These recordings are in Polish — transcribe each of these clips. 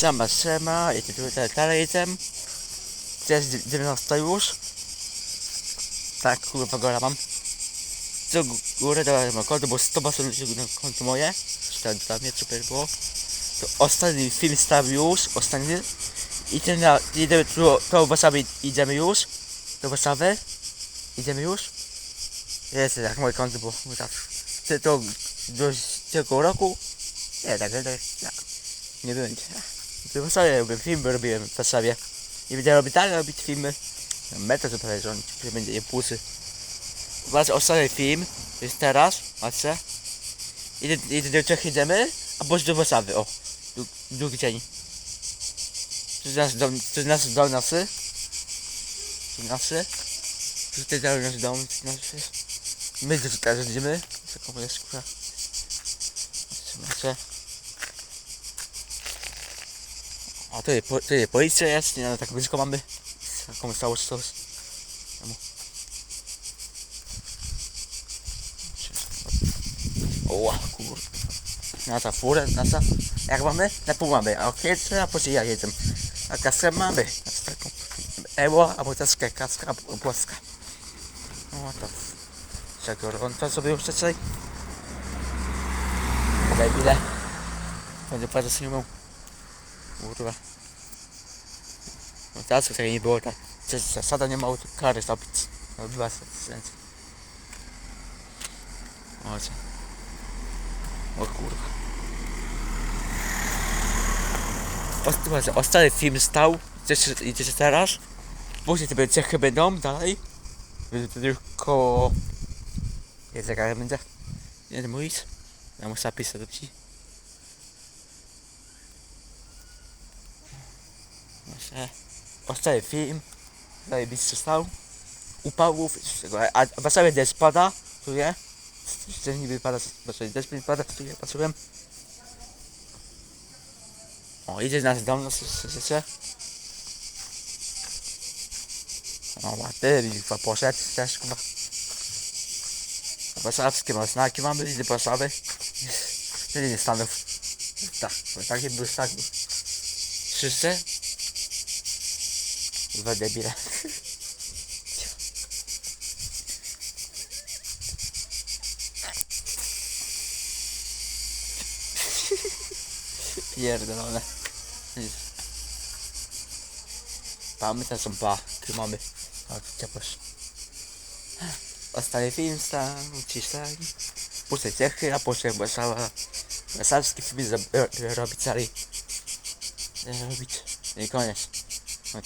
Sama Sema i tutaj dalej jestem. Jest 19 już. Tak, kurwa gora mam. Co gó- górę dałem na konto, bo 100 basów na konto moje. Tam dla mnie super było. To ostatni film stawił już, ostatni. I ten na, idziemy tu, to Warszawy idziemy już. Do Warszawy. Idziemy już. Jest tak, moje konto było. to do tego roku? Nie, tak, tak, tak. Nie będzie. W Warszawie robię filmy, robiłem w Warszawie. I będę robić dalej robić filmy. Meta to prawie, że będzie impulsy. Wasz ostatni film jest teraz, macie? Idę, idę do Czech jedziemy, a bądź do Warszawy, o. Du- Drugi dzień. Jest nasz dom, jest nasz dom nasy. To nasy. To jest dalej nasz dom, jest nasz. My do teraz jedziemy. Taką jest kurwa. Macie? A to jest, po- to jest policja jest, nie no, tak blisko mamy. Taką czy coś. Temu. O, kur... Nasza fura, nasza... Jak mamy? Na pół mamy, a okej, a później ja jedzę. A kaskę mamy. Z taką... Eło, albo taskę, kaska, płaska. O to... Czego, on to już tutaj? Daj bile. Się nie umał. Kurwa. No teraz tego nie było, tak. Zasada nie ma kary zrobić. No była sens. O co? O kurwa. Ostatni, ostatni film stał, idziecie, idziecie teraz. Później te Czechy będą dalej. To tylko... Jest jaka będzie? Nie wiem mówić. Ja muszę napisać do Muszę... Ostatni film. Zajebiście stał. Upałów wszystkiego. A w Warszawie deszcz pada. Tu je. Jeszcze niby pada. Znaczy deszcz pada. Tu je patrzyłem. O, idzie nasz dom na słyszycie? O, ładny, chyba poszedł też chyba. Warszawskie ma znaki mamy, do Warszawy. Nie Stanów. Tak, taki był tak. Wszyscy? Dwa debile. Pierdolone. Też są ba, ty mamy. A tu ciepłość. Ostatni film stał, ciszej. Puszczę Czechy, a puszczę Warszawa. Warszawski film robić robić. I koniec. Mam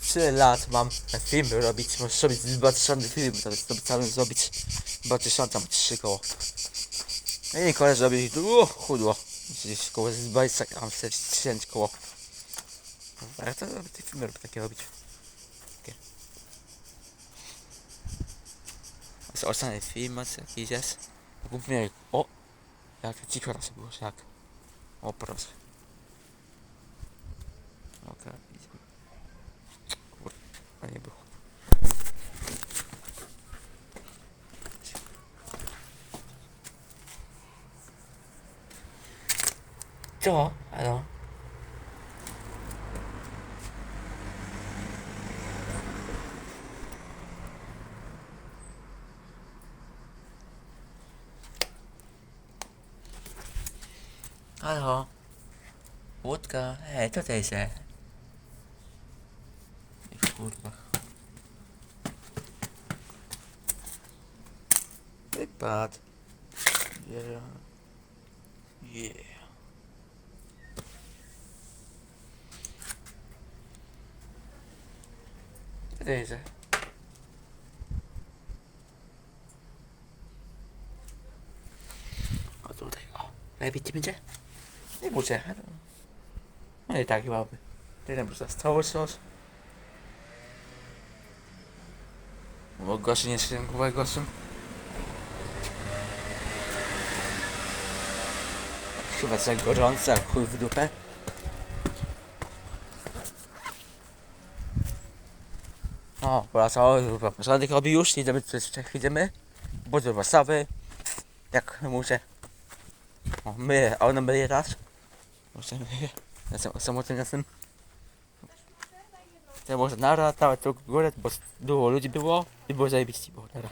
3 lat mam na filmy robić, możesz robić 2000 filmy, to jest cały zrobić 2000, mam 3 koło. No I koniec robić, o, chudło. Gdzieś koło 20, a mam 40 koło. A ja to robię te filmy robię takie robić. Takie. Jest ostatni film, jakiś jest. Głównie, o! Jak cicho raz było, jak. O, proszę. Okej, idziemy. Kurwa, nie było. Co? Halo? Halo? Łódka? Hej, to ty się. Kurwa. Wypad. Yeah. Yeah. Deze. O tutaj, o. Lepiej ci będzie? Nie muszę. No i tak chyba by. Tyle po prostu cały sos. Bo goszy nie się głowę goszym. Chyba za gorąco, jak chuj w dupę. O, wracało, porządek robi już, idziemy przez Czech, idziemy. Bo do Warszawy. Jak muszę. O, my, a ona myje raz. Muszę myje. Ja sam, samotny jestem. To może nara, całe to górę, bo dużo ludzi było i było zajebiście było nara.